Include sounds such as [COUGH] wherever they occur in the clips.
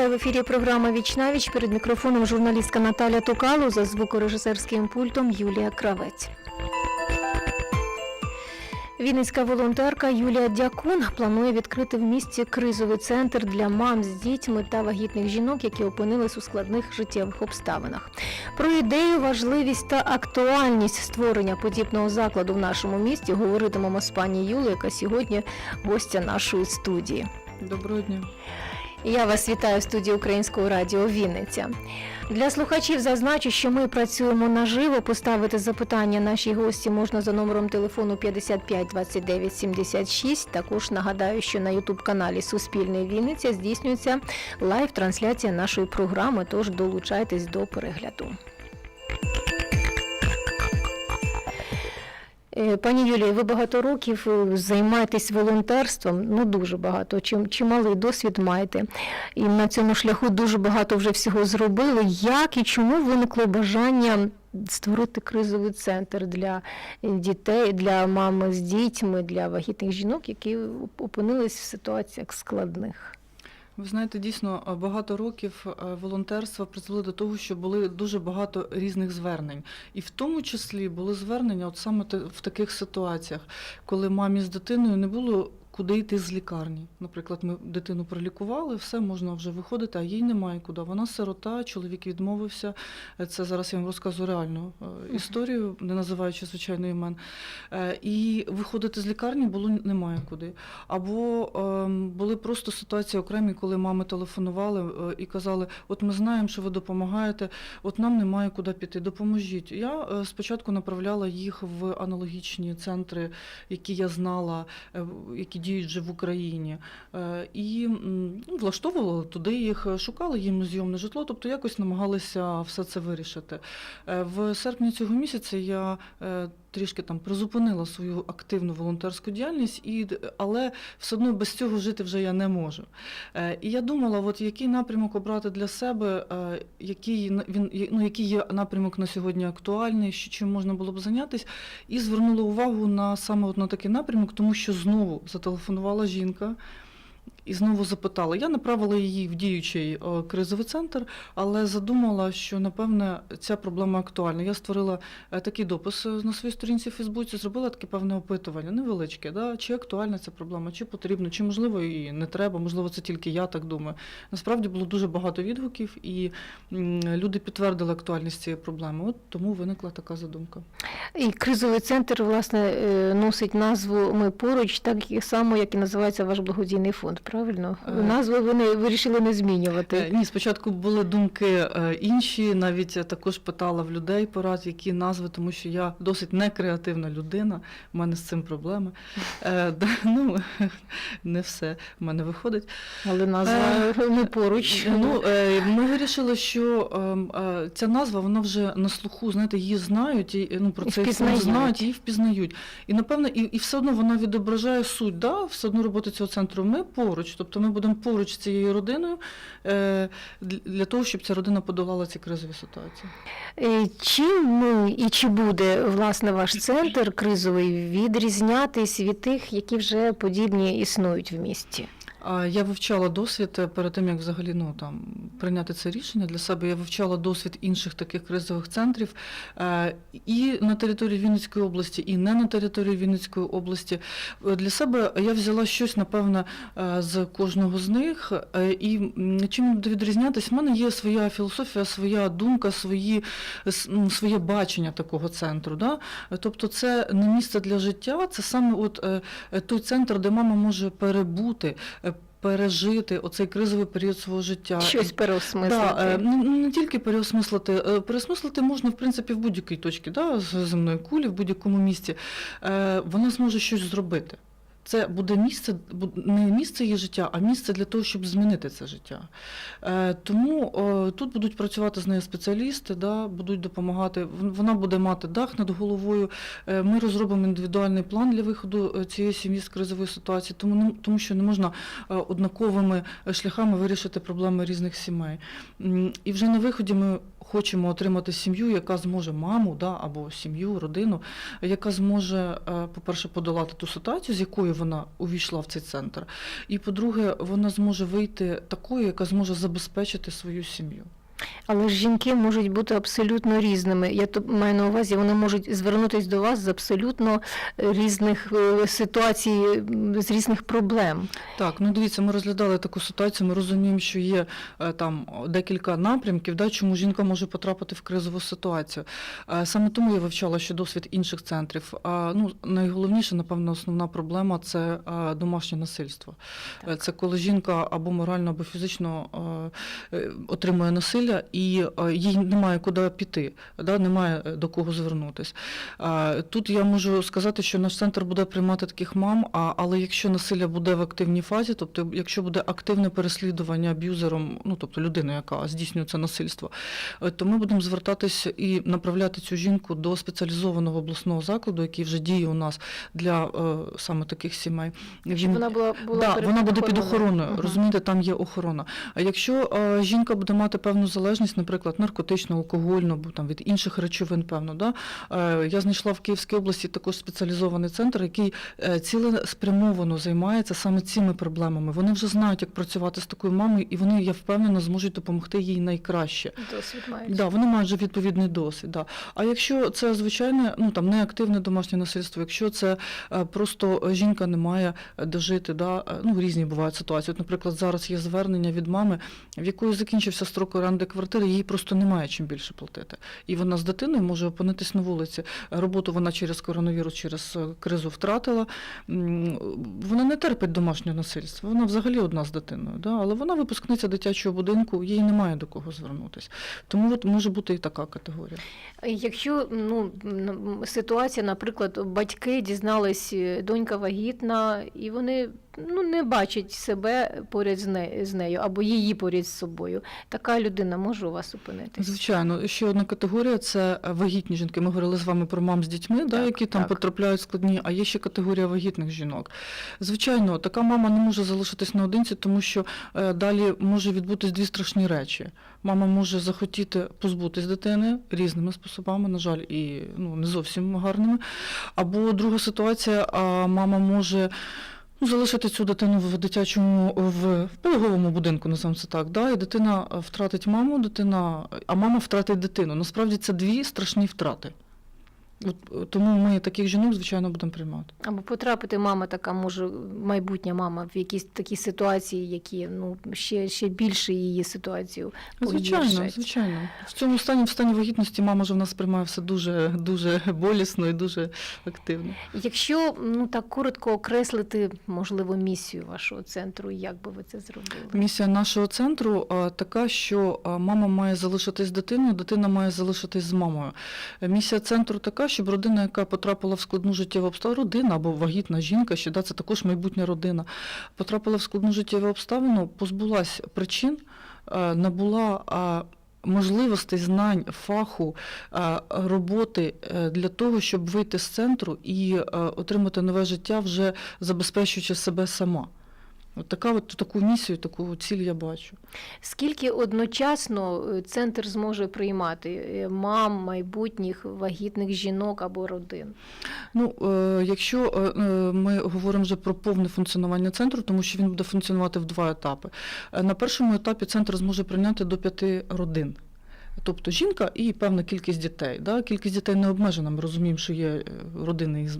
Вітаю в ефірі програма Вічнавіч. Перед мікрофоном журналістка Наталя Тукалу за звукорежисерським пультом Юлія Кравець. Вінницька волонтерка Юлія Дякун планує відкрити в місті кризовий центр для мам з дітьми та вагітних жінок, які опинились у складних життєвих обставинах. Про ідею, важливість та актуальність створення подібного закладу в нашому місті говоритимемо з пані Юлею, яка сьогодні гостя нашої студії. Доброго дня. Я вас вітаю в студії Українського радіо Вінниця. Для слухачів зазначу, що ми працюємо наживо. Поставити запитання нашій гості можна за номером телефону 55 29 76. Також нагадаю, що на Ютуб каналі Суспільний Вінниця здійснюється лайв-трансляція нашої програми. Тож долучайтесь до перегляду. Пані Юлія, ви багато років е, займаєтесь волонтерством, ну дуже багато, чим чималий досвід маєте. І на цьому шляху дуже багато вже всього зробили. Як і чому виникло бажання створити кризовий центр для дітей, для мами з дітьми, для вагітних жінок, які опинились в ситуаціях складних? Ви знаєте, дійсно е, багато років е, волонтерства призвели до того, що були дуже багато різних звернень, і в тому числі були звернення, от саме в таких ситуаціях, коли мамі з дитиною не було. Куди йти з лікарні? Наприклад, ми дитину пролікували, все можна вже виходити, а їй немає куди. Вона сирота, чоловік відмовився. Е, Це зараз я вам розказую реальну е, історію, не називаючи звичайно імен. Е, І виходити з лікарні було немає куди. Або ем, були просто ситуації окремі, коли мами телефонували і казали: От ми знаємо, що ви допомагаєте, от нам немає куди піти, допоможіть. Я спочатку направляла їх в аналогічні центри, які я знала, які діють вже в Україні, Е, і ну, туди їх, шукали їм зйомне житло, тобто якось намагалися все це вирішити. Е, В серпні цього місяця я е, трішки там призупинила свою активну волонтерську діяльність, і, але все одно без цього жити вже я не можу. Е, І я думала, от який напрямок обрати для себе, е, який він ну, який є напрямок на сьогодні актуальний, що чим можна було б зайнятися, і звернула увагу на саме от на такий напрямок, тому що знову зателефонувала жінка. І знову запитала. Я направила її в діючий е, кризовий центр, але задумала, що напевне ця проблема актуальна. Я створила е, такий допис на своїй сторінці в Фейсбуці, зробила таке певне опитування, невеличке, да? чи актуальна ця проблема, чи потрібно, чи можливо і не треба, можливо, це тільки я так думаю. Насправді було дуже багато відгуків, і люди підтвердили актуальність цієї проблеми. От тому виникла така задумка. І кризовий центр власне е, носить назву Ми поруч, так само, як і називається ваш благодійний фонд. Правильно? Е. Назву ви не вирішили не Е, змінювати. Ні, спочатку були думки е, інші, навіть я також питала в людей порад, які назви, тому що я досить некреативна людина, в мене з цим проблеми. Е, [LAUGHS] Ну, [LAUGHS] не все в мене виходить. Але назва Ми поруч. Ну, е, ми вирішили, що е, ця назва вона вже на слуху, знаєте, її знають, і ну, про впізнають. знають, її впізнають. І напевно, і, і все одно вона відображає суть, да? все одно роботи цього центру. Ми поруч, тобто ми будемо поруч з цією родиною е, для- того, щоб ця родина подолала ці кризові ситуації. Чи Чим ми і чи буде власне ваш центр кризовий відрізнятись від тих, які вже подібні існують в місті? Я вивчала досвід е, перед тим, як взагалі ну, там, прийняти це рішення для себе. Я вивчала досвід інших таких кризових центрів е, і на території Вінницької області, і не на території Вінницької області. Е, Для себе я взяла щось, напевно, з кожного з них. І чим буде відрізнятись, в мене є своя філософія, своя думка, свої, своє бачення такого центру. Да? Тобто це не місце для життя, це саме от, той центр, де мама може перебути. Пережити оцей кризовий період свого життя. Щось переосмислити. Да, е, ну, не тільки переосмислити, е, переосмислити можна в принципі в будь-якій точці, да, земної кулі, в будь-якому місці. Е, Вона зможе щось зробити. Це буде місце, не місце її життя, а місце для того, щоб змінити це життя. Е, Тому тут будуть працювати з нею спеціалісти, да, будуть допомагати. Вона буде мати дах над головою. Е, Ми розробимо індивідуальний план для виходу е, цієї сім'ї з кризової ситуації, тому, тому що не можна однаковими шляхами вирішити проблеми різних сімей. І вже на виході ми хочемо отримати сім'ю, яка зможе маму да, або сім'ю, родину, яка зможе, е, по-перше, подолати ту ситуацію, з якою вона увійшла в цей центр. І по-друге, вона зможе вийти такою, яка зможе забезпечити свою сім'ю. Але ж жінки можуть бути абсолютно різними. Я маю на увазі, вони можуть звернутися до вас з абсолютно е, різних е, ситуацій, з різних проблем. Так, ну дивіться, ми розглядали таку ситуацію. Ми розуміємо, що є е, там декілька напрямків, да, чому жінка може потрапити в кризову ситуацію. Саме тому я вивчала ще досвід інших центрів. Ну найголовніше, напевно, основна проблема це домашнє насильство. Е, Це коли жінка або морально, або фізично отримує насилля, і е, їй немає куди піти, да, немає е, до кого звернутися. Тут я можу сказати, що наш центр буде приймати таких мам, але якщо насилля буде в активній фазі, тобто якщо буде активне переслідування аб'юзером, ну тобто людиною, яка здійснює це насильство, е, то ми будемо звертатися і направляти цю жінку до спеціалізованого обласного закладу, який вже діє у нас для саме таких сімей. Щоб вона була, була да, вона буде під охороною. Мгм. Розумієте, там є охорона. А якщо жінка буде мати певну залежність, наприклад, наркотичну, алкогольну, або там від інших речовин, певно, да, е, я знайшла в Київській області також спеціалізований центр, який е, цілеспрямовано займається саме цими проблемами. Вони вже знають, як працювати з такою мамою, і вони, я впевнена, зможуть допомогти їй найкраще. Досвід мають. Да, вони мають вже відповідний досвід. Да. А якщо це звичайне, ну там неактивне домашнє насильство, якщо це е, просто жінка не має дожити, да, ну різні бувають ситуації. От, наприклад, зараз є звернення від мами, в якої закінчився строк оренди квартири, їй просто немає чим більше платити. І вона з дитиною може опинитись на вулиці. Роботу вона через коронавірус, через е, кризу втратила. Вона не терпить домашнього насильства. Вона взагалі одна з дитиною, да? але вона випускниця дитячого будинку, їй немає до кого звернутися. Тому от може бути і така категорія. Якщо ну, ситуація, наприклад, батьки дізнались, е, донька вагітна, і вони ну, не бачать себе поряд з, не, з нею або її поряд з собою, така людина може у вас опинитись. Звичайно, ще одна категорія це вагітні жінки. Ми говорили з вами про мам з дітьми, да, Так, які там так. потрапляють складні, а є ще категорія вагітних жінок. Звичайно, така мама не може залишитись наодинці, тому що е, далі може відбутись дві страшні речі. Мама може захотіти позбутись дитини різними способами, на жаль, і ну, не зовсім гарними. Або друга ситуація, а мама може. Ну, залишити цю дитину в дитячому в, пологовому будинку, називаємо це так. Да? І дитина е, втратить маму, дитина, а мама втратить дитину. Насправді це дві страшні втрати. От, е, тому ми таких жінок, звичайно, будемо приймати. Або потрапити мама така, може, майбутня мама в якісь такі ситуації, які ну, ще, ще більше її ситуацію Звичайно, погіршать. звичайно. В цьому стані, в стані вагітності, мама вже в нас приймає все дуже, дуже болісно і дуже активно. Якщо ну так коротко окреслити, можливо, місію вашого центру, як би ви це зробили? Місія нашого центру а, така, що мама має залишитись з дитиною, дитина має залишитись з мамою. Місія центру така, щоб родина, яка потрапила в складну життєву обставину, родина або вагітна жінка, ще да, це також майбутня родина, потрапила в складну життєву обставину, позбулась причин, е, набула. а, Можливостей, знань, фаху, роботи е, для того, щоб вийти з центру і е, отримати нове життя, вже забезпечуючи себе сама. От така от таку місію, таку ціль я бачу. Скільки одночасно е, центр зможе приймати е, мам, майбутніх вагітних жінок або родин? Ну, е, якщо ми говоримо вже про повне функціонування центру, тому що він буде функціонувати в два етапи. На першому етапі центр зможе прийняти до п'яти родин. Тобто жінка і певна кількість дітей. Да? Кількість дітей не обмежена. Ми розуміємо, що є е, родини з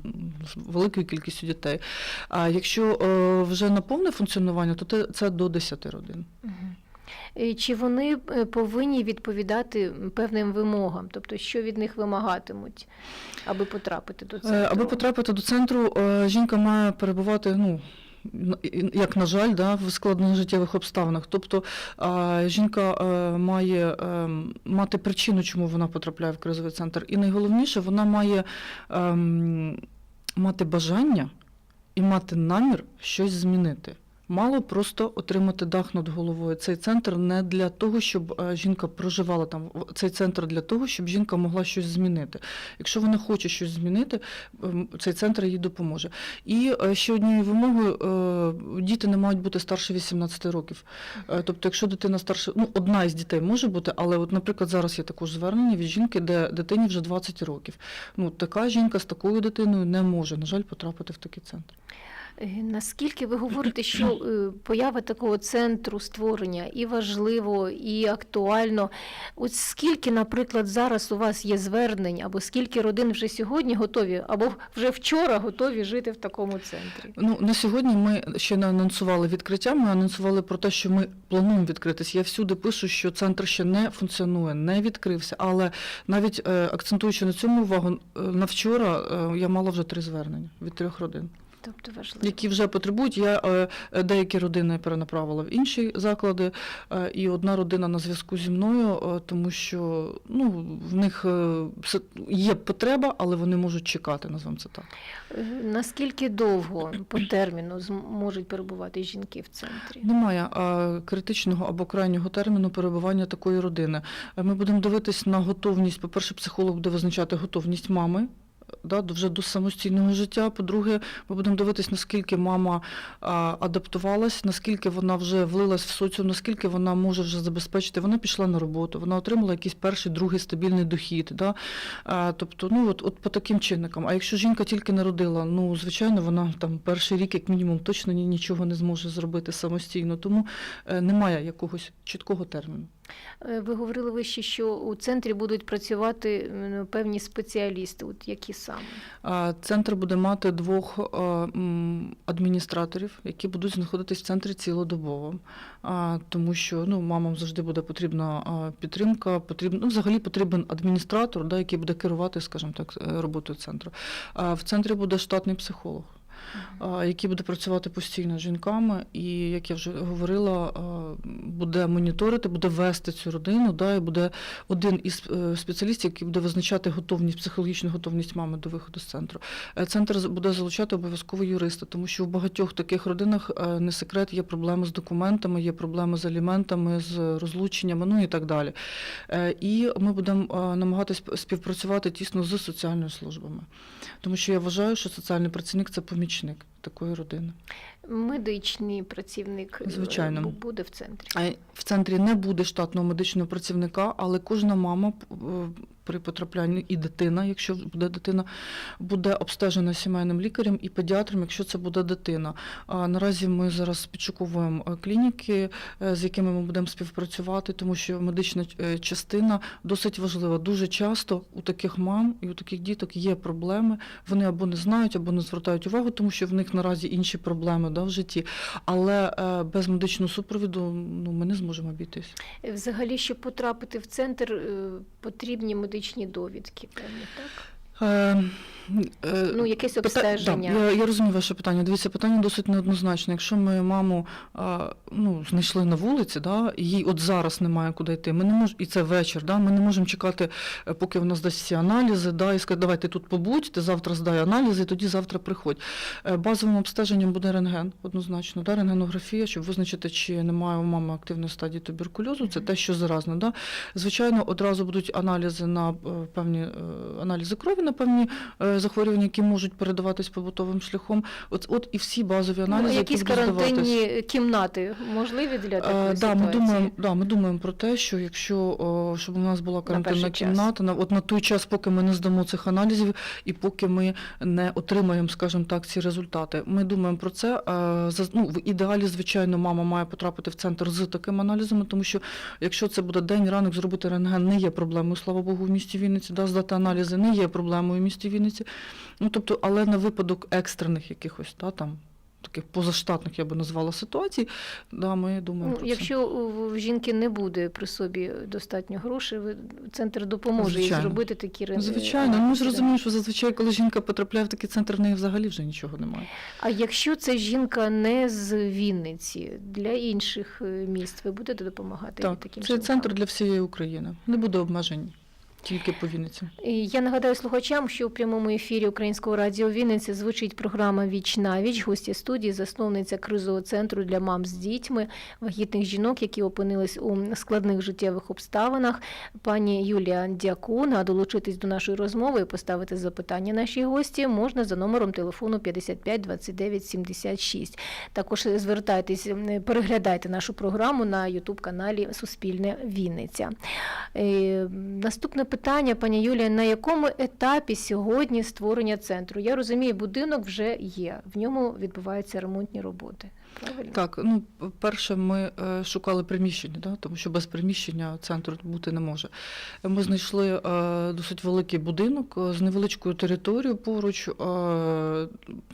великою кількістю дітей. А якщо е, вже на повне функціонування, то це до 10 родин. Е, Чи вони повинні відповідати певним вимогам, тобто що від них вимагатимуть, аби потрапити до центру? Аби потрапити до центру, жінка має перебувати, ну. Як на жаль, да, в складних життєвих обставинах. Тобто жінка е, має е, мати причину, чому вона потрапляє в кризовий центр. І найголовніше, вона має ем, мати бажання і мати намір щось змінити. Мало просто отримати дах над головою. Цей центр не для того, щоб е, жінка проживала там. Цей центр для того, щоб жінка могла щось змінити. Якщо вона хоче щось змінити, ем, цей центр їй допоможе. І е, ще однією вимогою е, діти не мають бути старше 18 років. Тобто, якщо дитина старше, ну одна із дітей може бути, але от, наприклад, зараз є також звернення від жінки, де дитині вже 20 років. Ну така жінка з такою дитиною не може, на жаль, потрапити в такий центр. Е, Наскільки ви говорите, що е, поява такого центру створення і важливо, і актуально? От скільки, наприклад, зараз у вас є звернень, або скільки родин вже сьогодні готові, або вже вчора готові жити в такому центрі? Ну на сьогодні ми ще не анонсували відкриття. Ми анонсували про те, що ми плануємо відкритись. Я всюди пишу, що центр ще не функціонує, не відкрився. Але навіть е, акцентуючи на цьому увагу, на вчора я мала вже три звернення від трьох родин. Тобто важливо. які вже потребують. Я е, деякі родини перенаправила в інші заклади, е, і одна родина на зв'язку зі мною, е, тому що ну в них є потреба, але вони можуть чекати. Назвемо це так. Наскільки довго по терміну можуть перебувати жінки в центрі? Немає критичного або крайнього терміну перебування такої родини. Ми будемо дивитись на готовність. По-перше, психолог буде визначати готовність мами. Да, вже до самостійного життя. По-друге, ми будемо дивитись, наскільки мама адаптувалась, наскільки вона вже влилась в соціум, наскільки вона може вже забезпечити. Вона пішла на роботу, вона отримала якийсь перший, другий стабільний дохід. Да? Тобто, ну от, от по таким чинникам. А якщо жінка тільки народила, ну звичайно, вона там перший рік, як мінімум, точно нічого не зможе зробити самостійно. Тому е, немає якогось чіткого терміну. Е, Ви говорили вище, що у центрі будуть працювати певні спеціалісти. От які саме? Центр буде мати двох е, адміністраторів, які будуть знаходитись в центрі цілодобово, тому що ну, мамам завжди буде потрібна підтримка, потрібно, ну, взагалі потрібен адміністратор, да, який буде керувати, скажімо так, е, роботою центру. В центрі буде штатний психолог. Який буде працювати постійно з жінками, і як я вже говорила, буде моніторити, буде вести цю родину, да, і буде один із е, спеціалістів, який буде визначати готовність, психологічну готовність мами до виходу з центру. Е, Центр буде залучати обов'язково юриста, тому що в багатьох таких родинах е, не секрет, є проблеми з документами, є проблеми з аліментами, з розлученнями, ну і так далі. І ми будемо намагатись співпрацювати тісно з соціальними службами, тому що я вважаю, що соціальний працівник це помічник підручник такої родини. Медичний працівник е, Звичайно. буде в центрі. А В центрі не буде штатного медичного працівника, але кожна мама е, при потраплянні і дитина, якщо буде дитина, буде обстежена сімейним лікарем і педіатром, якщо це буде дитина. А наразі ми зараз підшуковуємо е, клініки, з якими ми будемо співпрацювати, тому що медична частина досить важлива. Дуже часто у таких мам і у таких діток є проблеми. Вони або не знають, або не звертають увагу, тому що в них наразі інші проблеми да, в житті. Але е, без медичного супровіду ну, ми не зможемо обійтись. Взагалі, щоб потрапити в центр, е, потрібні медичні довідки, певні, так? Е, е, Ну, якесь Пита- обстеження. Да, я, я розумію ваше питання. Дивіться, питання досить неоднозначне. Якщо ми маму а, ну, знайшли на вулиці, да, і їй от зараз немає куди йти, ми не мож... і це вечір, да, ми не можемо чекати, е, поки вона здасть всі аналізи, да, і сказати, давай ти тут побудь, ти завтра здай аналізи, і тоді завтра приходь. Е, Базовим обстеженням буде рентген, однозначно, да, рентгенографія, щоб визначити, чи немає у мами активної стадії туберкульозу, це те, що заразне. Да. Звичайно, одразу будуть аналізи на е, певні е, аналізи крові на певні е, захворювання, які можуть передаватись побутовим шляхом. От, от і всі базові аналізи, ну, які якісь здаватись. карантинні кімнати можливі для Е, такої да, ситуації? ми думаємо, да, ми думаємо про те, що якщо щоб у нас була карантинна час. кімната, на от на той час, поки ми не здамо цих аналізів, і поки ми не отримаємо, скажімо так, ці результати. Ми думаємо про це. Е, ну, в ідеалі, звичайно, мама має потрапити в центр з такими аналізами, тому що якщо це буде день, ранок, зробити рентген не є проблемою, слава Богу, в місті Вінниці, да, здати аналізи не є проблемою в місті Вінниці. Ну тобто, але на випадок екстрених якихось да, там. Таких позаштатних, я би назвала ситуацій, да, ми думаємо Ну, про це. якщо у в жінки не буде при собі достатньо грошей, ви- центр допоможе їй зробити такі рен- Звичайно, ми ж розуміємо, що зазвичай, коли жінка потрапляє в такий центр, в неї взагалі вже нічого немає. А якщо це жінка не з Вінниці, для інших е, міст, ви будете допомагати Так, таким це жінкам? центр для всієї України. Не буде обмежень тільки по Вінниці. І Я нагадаю слухачам, що у прямому ефірі Українського радіо Вінниці звучить програма Віч на віч. Гості студії, засновниця кризового центру для мам з дітьми, вагітних жінок, які опинились у складних життєвих обставинах. Пані Юлія Дякун. А долучитись до нашої розмови і поставити запитання нашій гості можна за номером телефону 55 29 76. Також звертайтесь, переглядайте нашу програму на Ютуб каналі Суспільне Вінниця. Е, Наступне питання, пані Юлія, на якому етапі сьогодні створення центру? Я розумію, будинок вже є, в ньому відбуваються ремонтні роботи. Правильно? Так, ну перше, ми е, шукали приміщення, да, тому що без приміщення центру бути не може. Ми знайшли е, досить великий будинок е, з невеличкою територією поруч, е,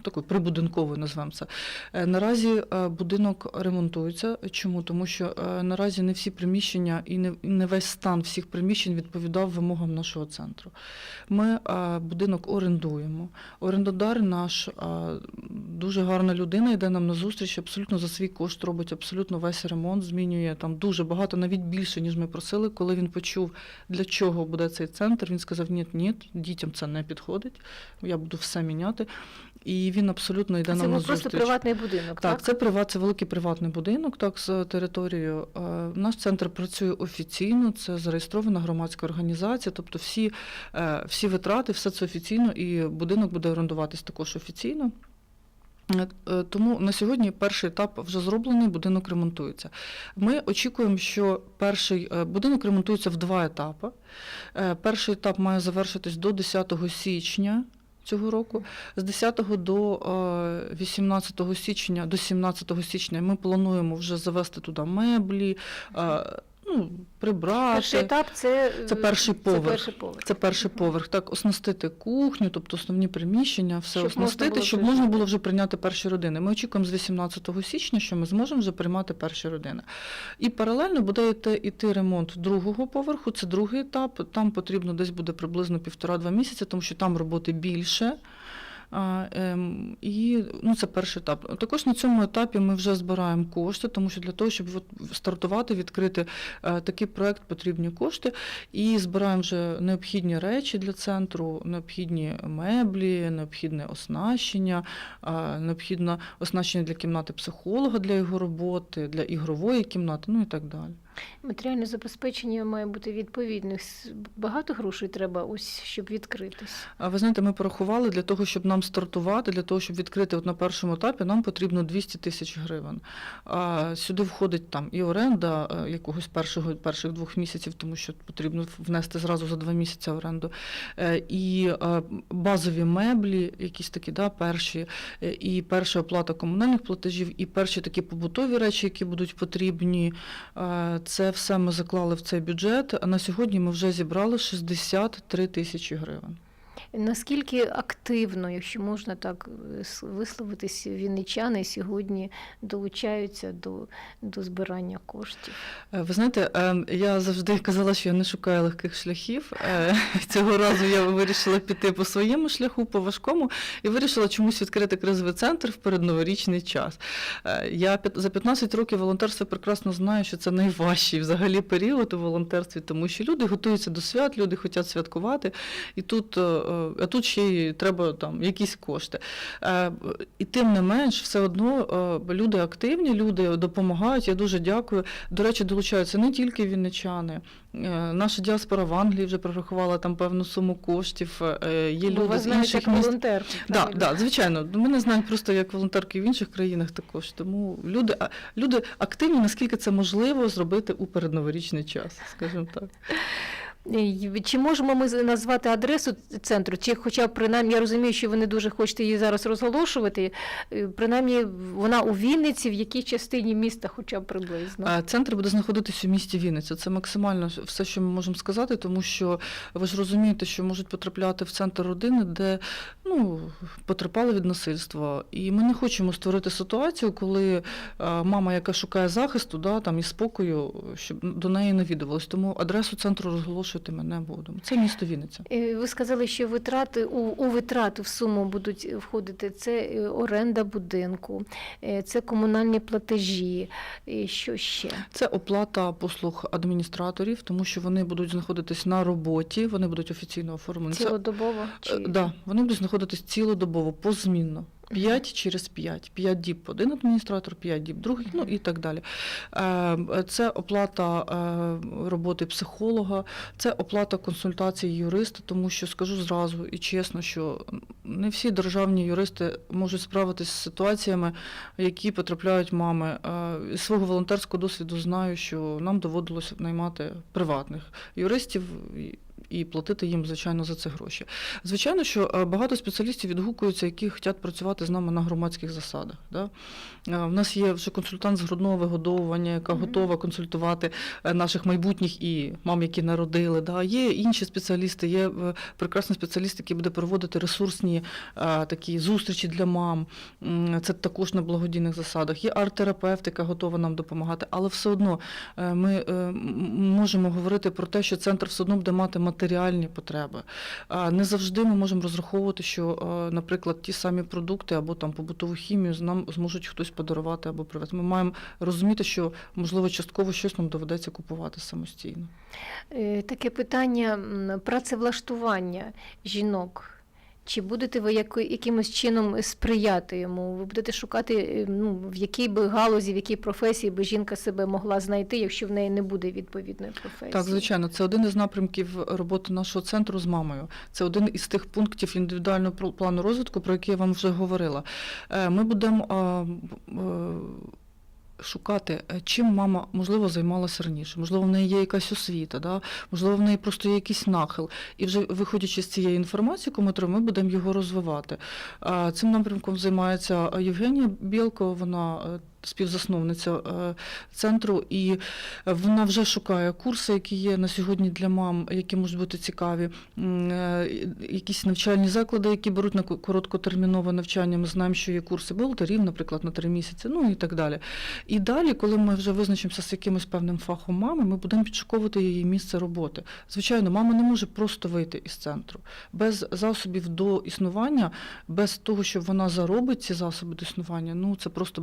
такою прибудинковою назвемо це. Е, наразі е, будинок ремонтується. Чому? Тому що е, наразі не всі приміщення і не, і не весь стан всіх приміщень відповідав вимогам нашого центру. Ми е, будинок орендуємо. Орендодар наш е, дуже гарна людина, йде нам на зустріч, абсолютно за свій кошт робить абсолютно весь ремонт, змінює там дуже багато, навіть більше, ніж ми просили. Коли він почув, для чого буде цей центр, він сказав: ні, ні, дітям це не підходить, я буду все міняти. І він абсолютно йде Це нам на був просто приватний будинок, так? Так, це приват, це великий приватний будинок, так, з територією. Е, Наш центр працює офіційно, це зареєстрована громадська організація, тобто всі, е, всі витрати, все це офіційно, і будинок буде орендуватись також офіційно. Е, е, Тому на сьогодні перший етап вже зроблений, будинок ремонтується. Ми очікуємо, що перший е, будинок ремонтується в два етапи. Перший етап має завершитись до 10 січня цього року. З 10 до е, 18 січня, до 17 січня ми плануємо вже завести туди меблі, ну, прибрати. Перший етап це, Це перший Це поверх. перший поверх. Це перший поверх. Так, оснастити кухню, тобто основні приміщення, все Щоб оснастити, було щоб можна було вже прийняти перші родини. Ми очікуємо з 18 січня, що ми зможемо вже приймати перші родини. І паралельно буде йти, йти ремонт другого поверху. Це другий етап. Там потрібно десь буде приблизно півтора-два місяці, тому що там роботи більше. Ем, і ну, це перший етап. Також на цьому етапі ми вже збираємо кошти, тому що для того, щоб стартувати, відкрити е, такий проект, потрібні кошти. І збираємо вже необхідні речі для центру, необхідні меблі, необхідне оснащення, е, необхідне оснащення для кімнати психолога для його роботи, для ігрової кімнати, ну і так далі. Матеріальне забезпечення має бути відповідне. Багато грошей треба ось, щоб відкритись. А ви знаєте, ми порахували для того, щоб нам стартувати, для того, щоб відкрити от на першому етапі, нам потрібно 200 тисяч гривень. А сюди входить там і оренда е, якогось першого перших двох місяців, тому що потрібно внести зразу за два місяці оренду, е, і е, базові меблі, якісь такі, да, перші, і перша оплата комунальних платежів, і перші такі побутові речі, які будуть потрібні. Це все ми заклали в цей бюджет. А на сьогодні ми вже зібрали 63 тисячі гривень. Наскільки активно, якщо можна так е, висловитись, вінничани сьогодні долучаються до, до збирання коштів? Е, Ви знаєте, е, я завжди казала, що я не шукаю легких шляхів. [LAUGHS] Цього разу я вирішила піти по своєму шляху, по важкому, і вирішила чомусь відкрити кризовий центр в передноворічний час. Я за 15 років волонтерства прекрасно знаю, що це найважчий взагалі період у волонтерстві, тому що люди готуються до свят, люди хочуть святкувати, і тут, а тут ще й треба там якісь кошти. Е, І тим не менш, все одно е, люди активні, люди допомагають. Я дуже дякую. До речі, долучаються не тільки вінничани. Е, Наша діаспора в Англії вже прорахувала там певну суму коштів. Е, Є Бо люди вас з знають інших як міст. волонтерку. Да, да, звичайно. Мене знають просто як волонтерки в інших країнах також. Тому люди, люди активні, наскільки це можливо зробити у передноворічний час, скажімо так. Е, Чи можемо ми назвати адресу центру? Чи хоча б принаймні, я розумію, що ви не дуже хочете її зараз розголошувати. е, Принаймні, вона у Вінниці, в якій частині міста, хоча б приблизно. Центр буде знаходитись у місті Вінниця. Це максимально все, що ми можемо сказати, тому що ви ж розумієте, що можуть потрапляти в центр родини, де ну, потерпали від насильства. І ми не хочемо створити ситуацію, коли е, мама, яка шукає захисту, да, там, і спокою, щоб до неї навідувалось. Тому адресу центру розголошувати ми не будемо. Це місто Вінниця. Е, Ви сказали, що витрати у, у витрати в суму будуть входити це е, оренда будинку, е, це комунальні платежі. Що ще? Це оплата послуг адміністраторів, тому що вони будуть знаходитись на роботі, вони будуть офіційно оформлені. Цілодобово? Чи... Да, вони будуть знаходитись цілодобово, позмінно. 5 через 5. 5 діб один адміністратор, 5 діб другий, ну і так далі. Е, Це оплата е, роботи психолога, це оплата консультацій юриста, тому що скажу зразу і чесно, що не всі державні юристи можуть справитися з ситуаціями, які потрапляють мами. Е, Із свого волонтерського досвіду знаю, що нам доводилося наймати приватних юристів. І- платити їм, звичайно, за це гроші. Звичайно, що е, багато спеціалістів відгукуються, які хочуть працювати з нами на громадських засадах. Да? Е, В нас є вже консультант з грудного вигодовування, яка Мгм. готова консультувати е, наших майбутніх і мам, які народили. Да? Є інші спеціалісти, є прекрасний спеціаліст, який буде проводити ресурсні такі зустрічі для мам. Це також на благодійних засадах. Є арт-терапевт, яка готова нам допомагати, але все одно ми можемо говорити про те, що центр все одно буде мати матеріальні потреби. Не завжди ми можемо розраховувати, що, е, наприклад, ті самі продукти або там побутову хімію нам зможуть хтось подарувати або привезти. Ми маємо розуміти, що можливо частково щось нам доведеться купувати самостійно. Е, Таке питання працевлаштування жінок. Чи будете ви якимось чином сприяти йому? Ви будете шукати, е, ну, в якій би галузі, в якій професії би жінка себе могла знайти, якщо в неї не буде відповідної професії? Так, звичайно, це один із напрямків роботи нашого центру з мамою. Це один із тих пунктів індивідуального плану розвитку, про який я вам вже говорила. Е, Ми будемо шукати, е, чим мама можливо займалася раніше. Можливо, в неї є якась освіта, да? можливо, в неї просто є якийсь нахил. І вже виходячи з цієї інформації, яку ми будемо його розвивати. Цим напрямком займається е, Євгенія Білко, вона е, співзасновниця е, центру, і вона вже шукає курси, які є на сьогодні для мам, які можуть бути цікаві. Е, Якісь навчальні заклади, які беруть на короткотермінове навчання. Ми знаємо, що є курси бухгалтерів, наприклад, на три місяці, ну і так далі. І далі, коли ми вже визначимося з якимось певним фахом мами, ми будемо підшуковувати її місце роботи. Звичайно, мама не може просто вийти із центру без засобів до існування, без того, щоб вона заробить ці засоби до існування. Ну це просто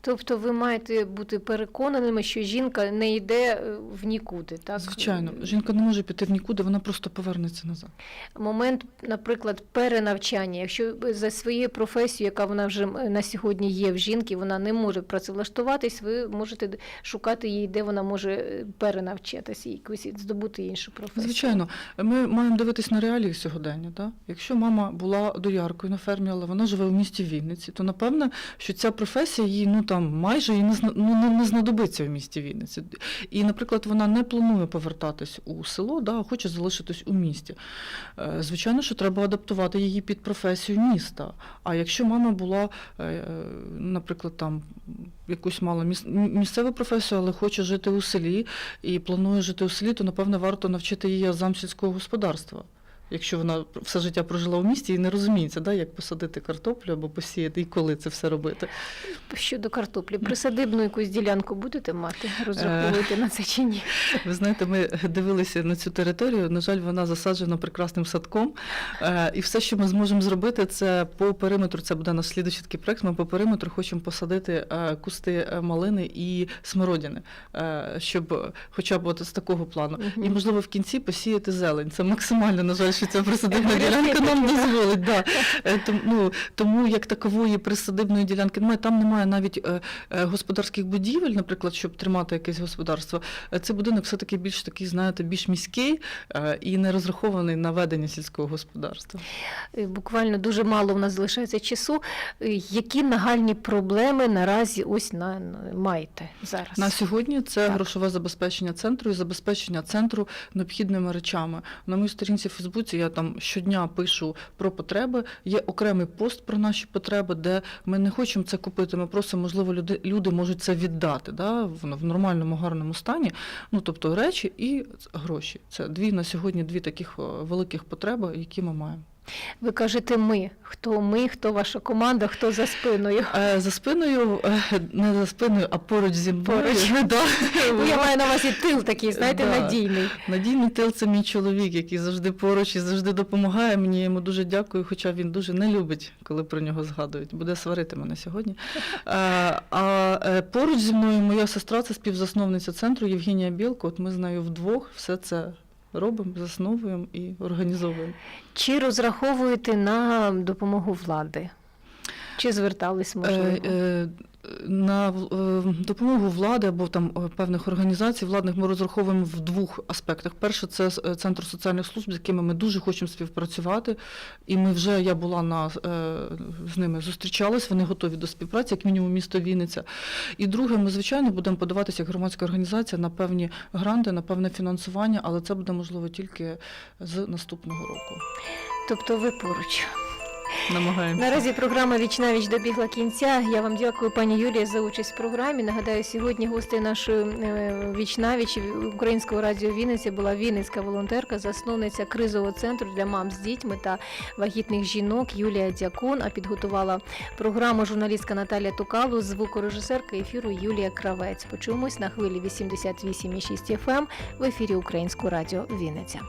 Тобто ви маєте бути переконаними, що жінка не йде е, в нікуди. Так? Звичайно, жінка не може піти в нікуди, вона просто повернеться назад. Момент, наприклад, перенавчання. Якщо за своєю професією, яка вона вже на сьогодні є в жінки, вона не може працевлаштуватись, ви можете шукати її, де вона може е, перенавчатися, якусь здобути іншу професію. Звичайно, ми маємо дивитись на реалії сьогодення. Да? Якщо мама була дояркою на фермі, але вона живе в місті Вінниці, то напевне, що ця професія їй ну там майже і не ну, не, не знадобиться в місті Вінниці. І, наприклад, вона не планує повертатись у село, да, а хоче залишитись у місті. Е, Звичайно, що треба адаптувати її під професію міста. А якщо мама була, е, е, наприклад, там якусь мала місцеву професію, але хоче жити у селі і планує жити у селі, то напевне варто навчити її азам сільського господарства. Якщо вона все життя прожила в місті і не розуміється, да, як посадити картоплю або посіяти, і коли це все робити. Щодо картоплі, присадибну якусь ділянку будете мати, розраховуєте на це чи ні? Ви знаєте, ми дивилися на цю територію. На жаль, вона засаджена прекрасним садком. Е, І все, що ми зможемо зробити, це по периметру. Це буде наш слідуючий такий проект. Ми по периметру хочемо посадити е, кусти е, малини і смородини, е, щоб хоча б от з такого плану. І можливо в кінці посіяти зелень. Це максимально, на жаль, що ця присадибна ділянка нам дозволить. Да. Е, Тому, ну, тому як такової присадибної ділянки немає. Там немає навіть е, е, господарських будівель, наприклад, щоб тримати якесь господарство. Е, Цей будинок все-таки більш такий, знаєте, більш міський е, і не розрахований на ведення сільського господарства. Е, Буквально дуже мало в нас залишається часу. Е, Які нагальні проблеми наразі ось на, маєте зараз? На сьогодні це Так. грошове забезпечення центру і забезпечення центру необхідними речами. На моїй сторінці в Фейсбуці я там щодня пишу про потреби. Є окремий пост про наші потреби, де ми не хочемо це купити. Ми просимо, можливо, люди, люди можуть це віддати да, в, в нормальному, гарному стані. Ну тобто речі і гроші. Це дві на сьогодні дві таких великих потреби, які ми маємо. Ви кажете ми. Хто ми, хто ваша команда, хто за спиною? Е, За спиною, е, не за спиною, а поруч зі мною. Поруч. [LAUGHS] Да. Ну, я маю на увазі тил такий, знаєте, Да. надійний. Надійний тил це мій чоловік, який завжди поруч і завжди допомагає мені. Я йому дуже дякую, хоча він дуже не любить, коли про нього згадують. Буде сварити мене сьогодні. А, а е, поруч зі мною моя сестра, це співзасновниця центру Євгенія Білко. От ми з нею вдвох все це робимо, засновуємо і організовуємо. Чи розраховуєте на допомогу влади? Чи звертались можливо? Е, е, На е, допомогу влади або там е, певних організацій владних ми розраховуємо в двох аспектах. Перше, це е, центр соціальних служб, з якими ми дуже хочемо співпрацювати. І ми вже я була на е, з ними зустрічалась. Вони готові до співпраці, як мінімум місто Вінниця. І друге, ми звичайно будемо подаватися як громадська організація на певні гранти, на певне фінансування, але це буде можливо тільки з наступного року. Тобто ви поруч. Намагаємося. Наразі програма Віч на віч добігла кінця. Я вам дякую, пані Юлія, за участь в програмі. Нагадаю, сьогодні гостею нашої е, Віч на віч українського радіо Вінниці була Вінницька волонтерка, засновниця кризового центру для мам з дітьми та вагітних жінок Юлія Дякун. А підготувала програму журналістка Наталія Тукалу, звукорежисерка ефіру Юлія Кравець. Почуємось на хвилі 88,6 FM в ефірі Українського радіо Вінниця.